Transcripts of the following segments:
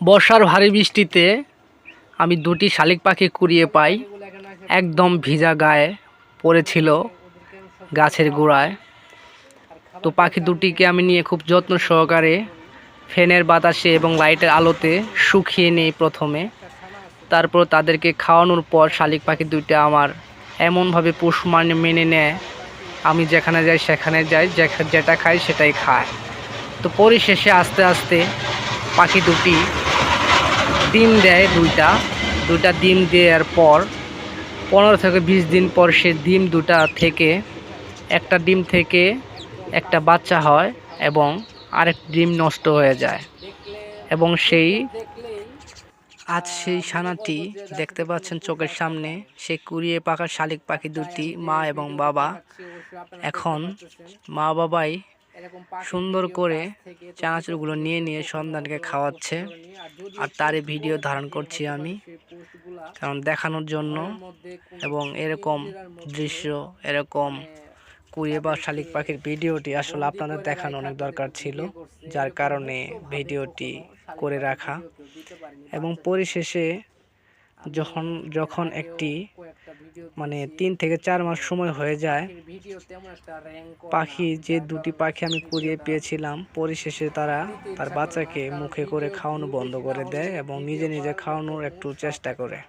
বর্ষার ভারী বৃষ্টিতে আমি দুটি শালিক পাখি কুড়িয়ে পাই। একদম ভিজা গায়ে পড়েছিল গাছের গোড়ায়। তো পাখি দুটিকে আমি নিয়ে খুব যত্ন সহকারে ফ্যানের বাতাসে এবং লাইটের আলোতে শুকিয়ে নেই প্রথমে। তারপর তাদেরকে খাওয়ানোর পর শালিক পাখি দুইটা আমার এমনভাবে পুষ মানে মেনে নেয়। আমি যেখানে যাই সেখানে যাই যেটা খাই সেটাই খায়। তো পরিশেষে আস্তে আস্তে পাখি দুটি ডিম দেয় দুইটা দুইটা ডিম দেওয়ার পর পনেরো থেকে বিশ দিন পর সে ডিম দুটা থেকে, একটা ডিম থেকে একটা বাচ্চা হয় এবং আরেক ডিম নষ্ট হয়ে যায় এবং সেই আজ সেই সানাটি দেখতে পাচ্ছেন চোখের সামনে সেই কুড়িয়ে পাকা শালিক পাখি দুটি মা এবং বাবা। এখন মা বাবাই সুন্দর করে চানাচুরগুলো নিয়ে নিয়ে সন্তানকে খাওয়াচ্ছে। আর তারই ভিডিও ধারণ করছি আমি কারণ দেখানোর জন্য এবং এরকম দৃশ্য এরকম কুড়িয়ে বা শালিক পাখির ভিডিওটি আসলে আপনাদের দেখানো অনেক দরকার ছিল যার কারণে ভিডিওটি করে রাখা এবং পরিশেষে যখন যখন একটি মানে তিন থেকে চার মাস সময় হয়ে যায়। পাখি যে দুটি পাখি আমি কুড়িয়ে পেয়েছিলাম, পরিশেষে তারা তার বাচ্চাকে মুখে করে খাওয়ানো বন্ধ করে দেয় এবং নিজে নিজে খাওয়ানোর একটু চেষ্টা করে।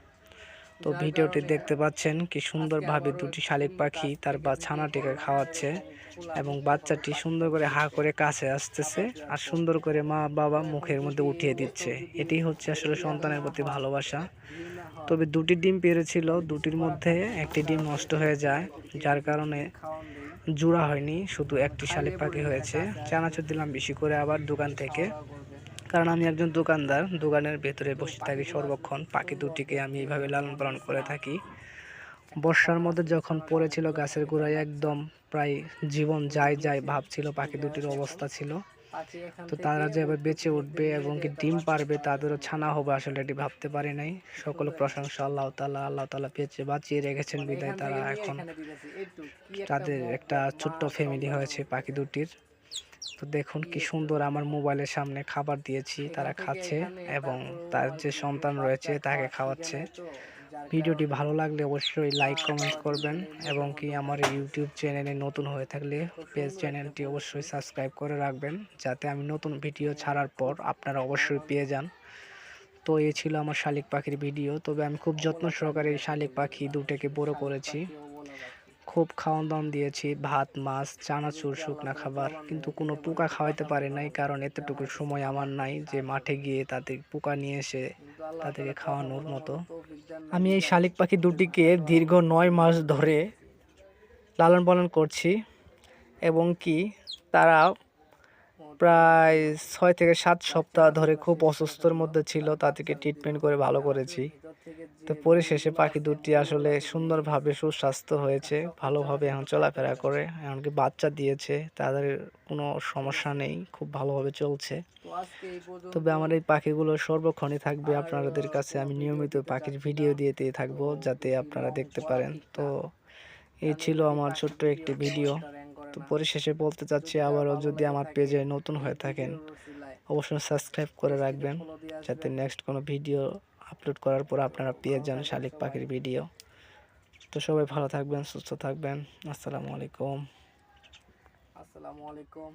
তো ভিডিওটি দেখতে পাচ্ছেন কি সুন্দরভাবে দুটি শালিক পাখি তার বা ছানাটিকে খাওয়াচ্ছে এবং বাচ্চাটি সুন্দর করে হা করে কাছে আসতেছে আর সুন্দর করে মা বাবা মুখের মধ্যে উঠিয়ে দিচ্ছে। এটি হচ্ছে আসলে সন্তানের প্রতি ভালোবাসা। তবে দুটি ডিম পেরেছিল, দুটির মধ্যে একটি ডিম নষ্ট হয়ে যায়, যার কারণে জোড়া হয়নি, শুধু একটি শালিক পাখি হয়েছে। চানাচুর দিলাম বেশি করে আবার দোকান থেকে, কারণ আমি একজন দোকানদার, দোকানের ভেতরে বসে থাকি সর্বক্ষণ, পাখি দুটিকে আমি এইভাবে লালন পালন করে থাকি। বর্ষার মধ্যে যখন পড়েছিল গাছের গোড়ায়, একদম প্রায় জীবন যায় যায় ভাব ছিল পাখি দুটির অবস্থা ছিল। তো তারা যে এবার বেঁচে উঠবে এবং কি ডিম পারবে তাদেরও ছানা হবে আসলে এটি ভাবতে পারি নাই। সকল প্রশংসা আল্লাহ তালা আল্লাহ তালা বেঁচে বাঁচিয়ে রেখেছেন। বিদায় তারা এখন তাদের একটা ছোট্ট ফ্যামিলি হয়েছে পাখি দুটির। তো দেখুন কি সুন্দর আমার মোবাইলের সামনে খাবার দিয়েছি তারা খাচ্ছে এবং তার যে সন্তান রয়েছে তাকে খাওয়াচ্ছে ভিডিওটি ভালো লাগলে অবশ্যই লাইক কমেন্ট করবেন এবং কি আমার ইউটিউব চ্যানেলে নতুন হয়ে থাকলে পেজ চ্যানেলটি অবশ্যই সাবস্ক্রাইব করে রাখবেন যাতে আমি নতুন ভিডিও ছাড়ার পর আপনারা অবশ্যই পেয়ে যান। তো এই ছিল আমার শালিক পাখির ভিডিও তবে আমি খুব যত্ন সহকারে এই শালিক পাখি দুটোকে বড় করেছি। খুব খাওয়ান দাওয়ান দিয়েছি, ভাত, মাছ, চানাচুর, শুকনা খাবার। কিন্তু কোনো পোকা খাওয়াইতে পারে নাই কারণ এতটুকু সময় আমার নাই যে মাঠে গিয়ে তাদের পোকা নিয়ে এসে তাদেরকে খাওয়ানোর মতো। আমি এই শালিক পাখি দুটিকে দীর্ঘ নয় মাস ধরে লালন পালন করছি, এবং কি তারা প্রায় ছয় থেকে সাত সপ্তাহ ধরে খুব অসুস্থর মধ্যে ছিল তাদেরকে ট্রিটমেন্ট করে ভালো করেছি। তো পরিশেষে পাখি দুটি আসলে সুন্দরভাবে সুস্বাস্থ্য হয়েছে ভালোভাবে এখন চলাফেরা করে এমনকি বাচ্চা দিয়েছে তাদের কোনো সমস্যা নেই খুব ভালোভাবে চলছে। তবে আমার এই পাখিগুলো সর্বক্ষণই থাকবে আপনাদের কাছে আমি নিয়মিত পাখির ভিডিও দিয়ে দিয়ে থাকব যাতে আপনারা দেখতে পারেন। তো এই ছিল আমার ছোট্ট একটি ভিডিও তো পরিশেষে বলতে চাচ্ছি আবারও যদি আমার পেজে নতুন হয়ে থাকেন, অবশ্যই সাবস্ক্রাইব করে রাখবেন যাতে নেক্সট কোনো ভিডিও আপলোড করার পর আপনারা পেয়ে যান শালিক পাখির ভিডিও তো সবাই ভালো থাকবেন, সুস্থ থাকবেন। আসসালামু আলাইকুম। আসসালামু আলাইকুম।